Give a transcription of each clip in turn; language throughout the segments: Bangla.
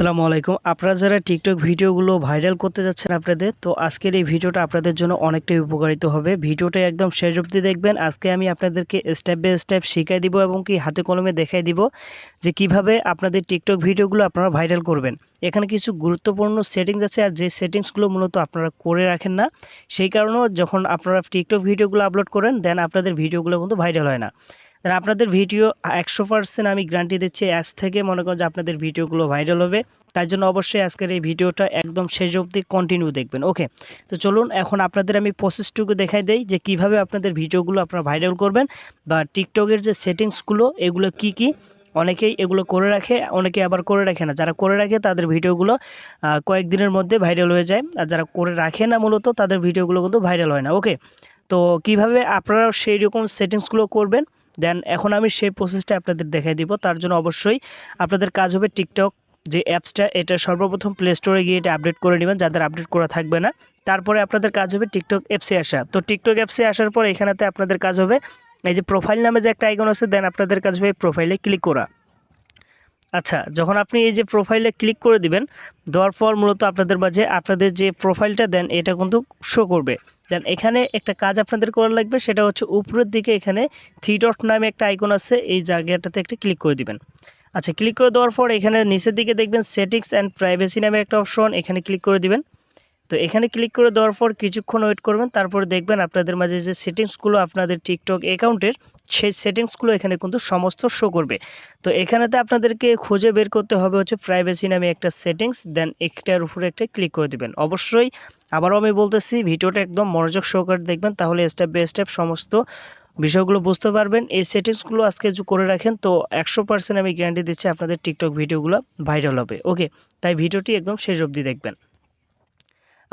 আসসালামু আলাইকুম। আপনারা যারা টিকটক ভিডিওগুলো ভাইরাল করতে যাচ্ছেন আপনাদের, তো আজকের এই ভিডিওটা আপনাদের জন্য অনেকটাই উপকারিত হবে। ভিডিওটা একদম শেষ অবধি দেখবেন। আজকে আমি আপনাদেরকে স্টেপ বাই স্টেপ শিখাই দিব এবং কি হাতে কলমে দেখাই দিব যে কীভাবে আপনাদের টিকটক ভিডিওগুলো আপনারা ভাইরাল করবেন। এখানে কিছু গুরুত্বপূর্ণ সেটিংস আছে আর যে সেটিংসগুলো মূলত আপনারা করে রাখেন না, সেই কারণেও যখন আপনারা টিকটক ভিডিওগুলো আপলোড করেন দেন আপনাদের ভিডিওগুলো কিন্তু ভাইরাল হয় না। আর আপনাদের ভিডিও একশো পার্সেন্ট আমি গ্যারান্টি দিচ্ছি আজ থেকে মনে করেন যে আপনাদের ভিডিওগুলো ভাইরাল হবে। তার জন্য অবশ্যই আজকের এই ভিডিওটা একদম শেষ অবধি কন্টিনিউ দেখবেন ওকে তো চলুন, এখন আপনাদের আমি প্রসেসটুকু দেখাই দেই যে কীভাবে আপনাদের ভিডিওগুলো আপনারা ভাইরাল করবেন বা টিকটকের যে সেটিংসগুলো এগুলো কি কি? অনেকেই এগুলো করে রাখে, অনেকে আবার করে রাখে না। যারা করে রাখে, তাদের ভিডিওগুলো কয়েকদিনের মধ্যে ভাইরাল হয়ে যায়। আর যারা করে রাখে না মূলত, তাদের ভিডিওগুলো কিন্তু ভাইরাল হয় না ওকে তো কীভাবে আপনারা সেই রকম সেটিংসগুলো করবেন? দেন এখন আমি সেই প্রসেসটা আপনাদের দেখাই দিব। তার জন্য অবশ্যই আপনাদের কাজ হবে টিকটক যে অ্যাপসটা এটা সর্বপ্রথম প্লে স্টোরে গিয়ে এটা আপডেট করে নেবেন, যাদের আপডেট করা থাকবে না। তারপরে আপনাদের কাজ হবে টিকটক অ্যাপসে আসা। তো টিকটক অ্যাপসে আসার পর এখানেতে আপনাদের কাজ হবে এই যে প্রোফাইল নামে যে একটা আইকন আছে দেন আপনাদের কাজ হবে প্রোফাইলে ক্লিক করা। আচ্ছা যখন আপনি এই যে প্রোফাইলে ক্লিক করে দিবেন, দেওয়ার পর মূলত আপনাদের মাঝে আপনাদের যে প্রোফাইলটা দেন এটা কিন্তু শো করবে। দেন এখানে একটা কাজ আপনাদের করা লাগবে, সেটা হচ্ছে উপরের দিকে এখানে থ্রি ডট নামে একটা আইকন আছে, এই জায়গাটাতে একটা ক্লিক করে দিবেন। আচ্ছা ক্লিক করে দেওয়ার পর এখানে নিচের দিকে দেখবেন সেটিংস অ্যান্ড প্রাইভেসি নামে একটা অপশন এখানে ক্লিক করে দিবেন। তো এখানে ক্লিক করে দেওয়ার পর কিছুক্ষণ ওয়েট করবেন, তারপরে দেখবেন আপনাদের মাঝে যে সেটিংসগুলো আপনাদের টিকটক অ্যাকাউন্টের সেই সেটিংসগুলো এখানে কিন্তু সমস্ত শো করবে। তো এখানেতে আপনাদেরকে খুঁজে বের করতে হবে হচ্ছে প্রাইভেসি নামে একটা সেটিংস দেন একটার উপরে একটা ক্লিক করে দিবেন। অবশ্যই আবারও আমি বলতেছি, ভিডিওটা একদম মনোযোগ সহকারে দেখবেন, তাহলে স্টেপ বাই স্টেপ সমস্ত বিষয়গুলো বুঝতে পারবেন। এই সেটিংসগুলো আজকে করে রাখেন, তো একশো পার্সেন্ট আমি গ্যারান্টি দিচ্ছি আপনাদের টিকটক ভিডিওগুলো ভাইরাল হবে। ওকে তাই ভিডিওটি একদম শেষ অবধি দেখবেন।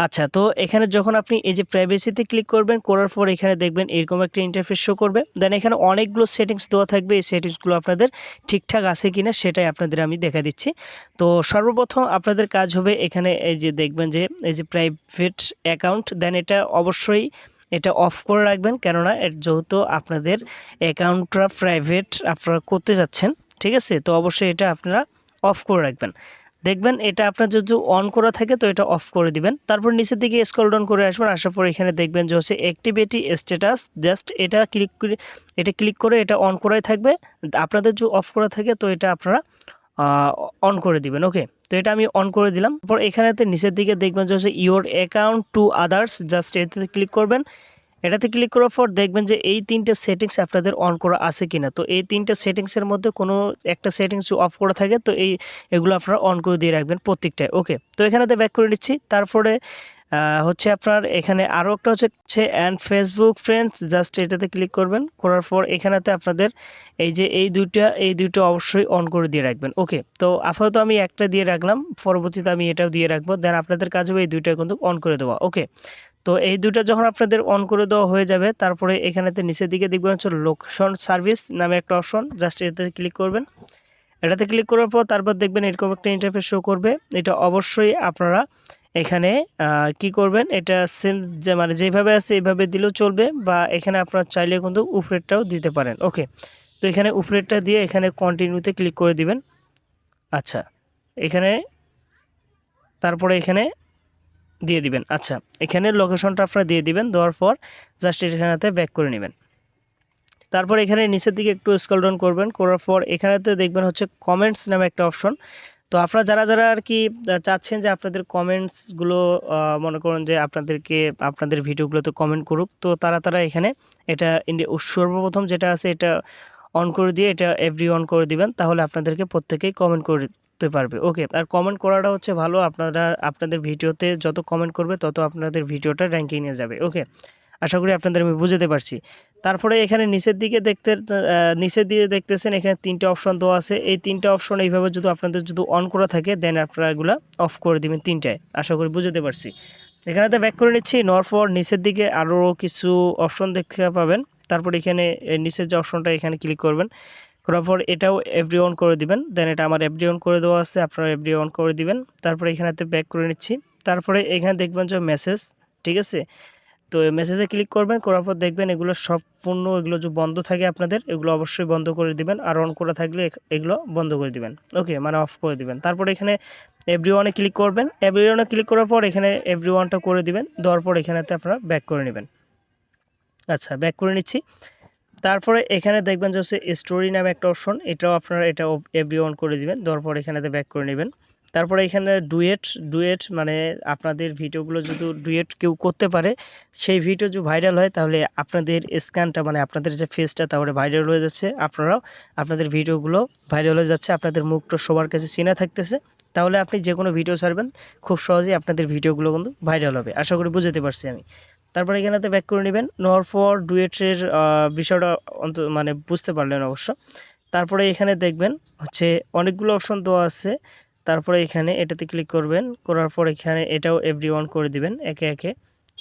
আচ্ছা তো এখানে যখন আপনি এই যে প্রাইভেসিতে ক্লিক করবেন, করার পর এখানে দেখবেন এরকম একটা ইন্টারফেস শো করবে। দেন এখানে অনেকগুলো সেটিংস দেওয়া থাকবে। এই সেটিংসগুলো আপনাদের ঠিকঠাক আছে কিনা সেটাই আপনাদের আমি দেখা দিচ্ছি। তো সর্বপ্রথম আপনাদের কাজ হবে এখানে এই যে দেখবেন যে এই যে প্রাইভেট অ্যাকাউন্ট দেন এটা অবশ্যই এটা অফ করে রাখবেন। কেননা যেহেতু আপনাদের অ্যাকাউন্টটা প্রাইভেট আপনারা করতে যাচ্ছেন, ঠিক আছে? তো অবশ্যই এটা আপনারা অফ করে রাখবেন। দেখবেন এটা আপনার যদি অন করা থাকে তো এটা অফ করে দিবেন। তারপর নিচের দিকে স্ক্রল ডাউন করে আসবেন, আসার পর এখানে দেখবেন যে হচ্ছে অ্যাক্টিভিটি স্ট্যাটাস জাস্ট এটা ক্লিক করে, এটা ক্লিক করে এটা অন করাই থাকবে। আপনাদের যদি অফ করা থাকে তো এটা আপনারা অন করে দিবেন ওকে তো এটা আমি অন করে দিলাম। তারপর এখানেতে নিচের দিকে দেখবেন যে হচ্ছে your account to others just এটাতে ক্লিক করবেন। এটাতে ক্লিক করার পর দেখবেন যে এই তিনটে সেটিংস আপনাদের অন করা আছে কিনা। তো এই তিনটে সেটিংসের মধ্যে কোনো একটা সেটিংস অফ করা থাকে, তো এই এগুলো আপনারা অন করে দিয়ে রাখবেন প্রত্যেকটায়। ওকে তো এখানেতে ব্যাক করে নিচ্ছি। তারপরে হচ্ছে আপনার এখানে আরও একটা হচ্ছে অ্যান্ড ফেসবুক ফ্রেন্ডস জাস্ট এটাতে ক্লিক করবেন, করার পর এখানেতে আপনাদের এই যে এই দুইটা, এই দুটো অবশ্যই অন করে দিয়ে রাখবেন। ওকে তো আপাতত আমি একটা দিয়ে রাখলাম, পরবর্তীতে আমি এটাও দিয়ে রাখব দেন আপনাদের কাজ হবে এই দুইটা কিন্তু অন করে দেওয়া। ওকে তো এই দুটো যখন আপনাদের অন করে দেওয়া হয়ে যাবে, তারপরে এখানেতে নিচের দিকে দেখবেন হচ্ছে লোকেশন সার্ভিস নামে একটা অপশন জাস্ট এটাতে ক্লিক করবেন। এটাতে ক্লিক করার পর তারপর দেখবেন এরকম একটা ইন্টারফেস শো করবে। এটা অবশ্যই আপনারা এখানে কি করবেন? এটা সেম যে মানে যেভাবে আছে এইভাবে দিলেও চলবে বা এখানে আপনারা চাইলে কিন্তু উপরেরটাও দিতে পারেন। ওকে, তো এখানে উপরেরটা দিয়ে এখানে কন্টিনিউতে ক্লিক করে দিবেন। আচ্ছা এখানে তারপরে এখানে দিয়ে দিবেন। আচ্ছা এখানে লোকেশনটা আপনারা দিয়ে দিবেন, দেওয়ার পর জাস্ট এখানেতে ব্যাক করে নেবেন। তারপর এখানে নিচের দিকে একটু স্ক্রল ডাউন করবেন, করার পর এখানেতে দেখবেন হচ্ছে কমেন্টস নামে একটা অপশন তো আপনারা যারা যারা আর কি চাচ্ছেন যে আপনাদের কমেন্টসগুলো মনে করুন যে আপনাদেরকে, আপনাদের ভিডিওগুলোতে কমেন্ট করুক, তো তারা তারা এখানে এটা সর্বপ্রথম যেটা আছে এটা অন করে দিয়ে এটা এভরি অন করে দিবেন, তাহলে আপনাদেরকে প্রত্যেকেই কমেন্ট করতে পারবে। ওকে আর কমেন্ট করাটা হচ্ছে ভালো, আপনারা, আপনাদের ভিডিওতে যত কমেন্ট করবে তত আপনাদের ভিডিওটা র্যাঙ্কিং নিয়ে যাবে। ওকে আশা করি আপনাদের আমি বুঝতে পারছি। তারপরে এখানে নিচের দিকে দেখতে নিচের দিকে দেখতেছেন এখানে তিনটে অপশন দেওয়া আছে। এই তিনটে অপশন এইভাবে যদি আপনাদের যদি অন করা থাকে দেন আপনারা এগুলো অফ করে দিবেন তিনটায়। আশা করি বুঝতে পারছি। এখানে তো ব্যাক করে নিচ্ছি নেওয়ার পর নিচের দিকে আরও কিছু অপশন দেখতে পাবেন। তারপর এখানে নিচের যে অপশনটা এখানে ক্লিক করবেন। করার পর এটাও এভরি অন করে দিবেন। দেন এটা আমার এভরি অন করে দেওয়া আছে, আপনারা এভরি অন করে দিবেন। তারপরে এখানেতে ব্যাক করে নিচ্ছি। তারপরে এখানে দেখবেন যে মেসেজ ঠিক আছে? তো মেসেজে ক্লিক করবেন, করার পর দেখবেন এগুলো সম্পূর্ণ এগুলো যে বন্ধ থাকে আপনাদের, এগুলো অবশ্যই বন্ধ করে দিবেন আর অন করা থাকলে এগুলো বন্ধ করে দিবেন। ওকে মানে অফ করে দিবেন। তারপর এখানে এভরি ওয়ানে ক্লিক করবেন। এভরি ওয়ানে ক্লিক করার পর এখানে এভরি ওয়ানটা করে দিবেন। দেওয়ার পর এখানেতে আপনারা ব্যাক করে নেবেন। আচ্ছা ব্যাক করে নিচ্ছি। তারপরে এখানে দেখবেন যে হচ্ছে স্টোরি নামে একটা অপশন এটাও আপনারা, এটা এভরি ওয়ান করে দিবেন। দেওয়ার পর এখানেতে ব্যাক করে নেবেন। তারপরে এখানে ডুয়েট ডুয়েট মানে আপনাদের ভিডিওগুলো যদি ডুয়েট কেউ করতে পারে, সেই ভিডিও যদি ভাইরাল হয় তাহলে আপনাদের স্ক্যানটা মানে আপনাদের যে ফেসটা তাহলে ভাইরাল হয়ে যাচ্ছে। আপনারাও আপনাদের ভিডিওগুলো ভাইরাল হয়ে যাচ্ছে, আপনাদের মুখটা সবার কাছে চেনা থাকতেছে। তাহলে আপনি যে কোনো ভিডিও ছাড়বেন, খুব সহজেই আপনাদের ভিডিওগুলো কিন্তু ভাইরাল হবে। আশা করি বুঝতে পারছি আমি। তারপরে এখানেতে ব্যাক করে নেবেন, নেওয়ার ফর ডুয়েটের বিষয়টা অন্ত মানে বুঝতে পারলেন অবশ্য। তারপরে এখানে দেখবেন হচ্ছে অনেকগুলো অপশন দেওয়া আছে। তারপরে এখানে এটাতে ক্লিক করবেন, করার পর এখানে এটাও এভরি ওয়ান করে দিবেন, একে একে।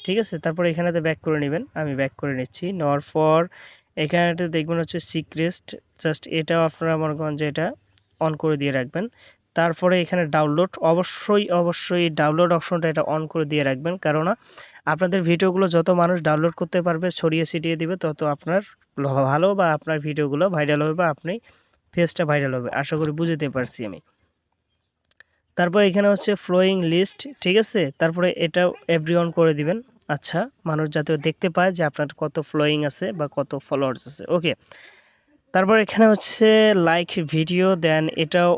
ঠিক আছে? তারপরে এখানেতে ব্যাক করে নেবেন। আমি ব্যাক করে নিচ্ছি। নেওয়ার পর এখানেতে দেখবেন হচ্ছে সিক্রেস্ট জাস্ট এটাও আপনারা মনে করেন যে এটা অন করে দিয়ে রাখবেন। তারপরে এখানে ডাউনলোড অবশ্যই অবশ্যই ডাউনলোড অপশনটা এটা অন করে দিয়ে রাখবেন। কেননা আপনাদের ভিডিওগুলো যত মানুষ ডাউনলোড করতে পারবে, ছড়িয়ে ছিটিয়ে দিবে, তত আপনার ভালো বা আপনার ভিডিওগুলো ভাইরাল হবে বা আপনি ফেসটা ভাইরাল হবে। আশা করি বুঝতে পারছি আমি। তারপর এখানে হচ্ছে ফ্লোয়িং লিস্ট ঠিক আছে? তারপরে এটা এভরি করে দিবেন। আচ্ছা মানুষ যাতে দেখতে পায় যে আপনার কত ফ্লোয়িং আছে বা কত ফলোয়ার্স আছে। ওকে তারপর এখানে হচ্ছে লাইক ভিডিও দেন এটাও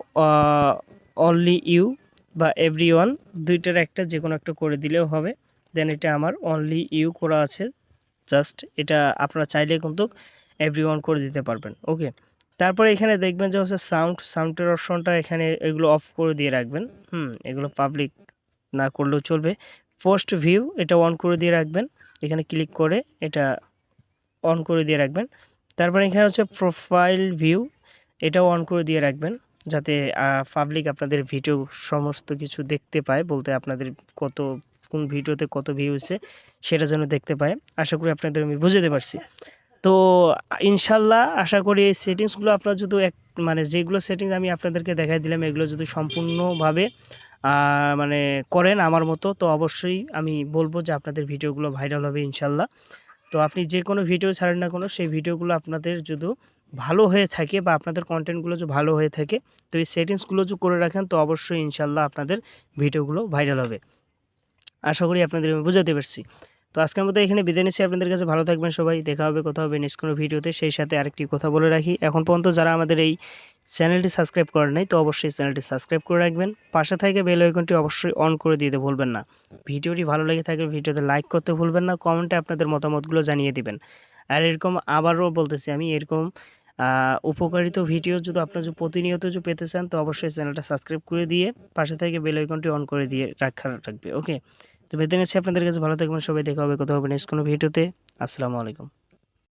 অনলি ইউ বা এভরি ওয়ান দুইটার একটা যে কোনো একটা করে দিলেও হবে। দেন এটা আমার অনলি ইউ করা আছে। জাস্ট এটা আপনারা চাইলে কিন্তু এভরি ওয়ান করে দিতে পারবেন। ওকে তারপরে এখানে দেখবেন যে হচ্ছে সাউন্ড সাউন্ডের অপশনটা এখানে এগুলো অফ করে দিয়ে রাখবেন। হুম, এগুলো পাবলিক না করলেও চলবে। পোস্ট ভিউ এটা অন করে দিয়ে রাখবেন। এখানে ক্লিক করে এটা অন করে দিয়ে রাখবেন। তারপরে এখানে হচ্ছে প্রোফাইল ভিউ এটাও অন করে দিয়ে রাখবেন। যাতে পাবলিক আপনাদের ভিডিও সমস্ত কিছু দেখতে পায়, বলতে আপনাদের কত, কোন ভিডিওতে কত ভিউ হয়েছে, সেটা যেন দেখতে পায়। আশা করি আপনাদের আমি বুঝতে পারছি। তো ইনশাল্লাহ আশা করি এই সেটিংসগুলো আপনারা যদি এক মানে যেগুলো সেটিংস আমি আপনাদেরকে দেখাই দিলাম, এগুলো যদি সম্পূর্ণভাবে মানে করেন আমার মতো, তো অবশ্যই আমি বলব যে আপনাদের ভিডিওগুলো ভাইরাল হবে ইনশাল্লাহ। তো আপনি যে কোনো ভিডিও ছাড়েন না কোনো, সেই ভিডিওগুলো আপনাদের যদি ভালো হয়ে থাকে বা আপনাদের কন্টেন্টগুলো যদি ভালো হয়ে থাকে, তো এই সেটিংসগুলো যদি করে রাখেন, তো অবশ্যই ইনশাল্লাহ আপনাদের ভিডিওগুলো ভাইরাল হবে। আশা করি আপনাদের আমি বোঝাতে পারছি। তো আজকের মতো এখানে বিদায় নিচ্ছি। আপনাদের কাছে ভালো থাকবেন সবাই। দেখা হবে, কথা হবে নেক্সট কোনো ভিডিওতে। সেই সাথে আরেকটি কথা বলে রাখি। এখন পর্যন্ত যারা আমাদের এই চ্যানেলটি সাবস্ক্রাইব করেন নাই, তো অবশ্যই চ্যানেলটি সাবস্ক্রাইব করে রাখবেন। পাশে থেকে বেল আইকনটি অবশ্যই অন করে দিতে ভুলবেন না। ভিডিওটি ভালো লেগে থাকলে ভিডিওতে লাইক করতে ভুলবেন না। কমেন্টে আপনাদের মতামতগুলো জানিয়ে দিবেন। আর এরকম আবারও বলতেছি আমি, এরকম উপকারিত ভিডিও যদি আপনার যদি প্রতিনিয়ত যদি পেতে চান, তো অবশ্যই চ্যানেলটা সাবস্ক্রাইব করে দিয়ে পাশে থেকে বেল আইকনটি অন করে দিয়ে রাখা রাখবে ওকে তো বেতন আপনাদের কাছে ভালো থাকবেন, সবাই দেখা হবে কথা হবে নেক্সট কোনো ভিডিওতে। আসসালামু আলাইকুম।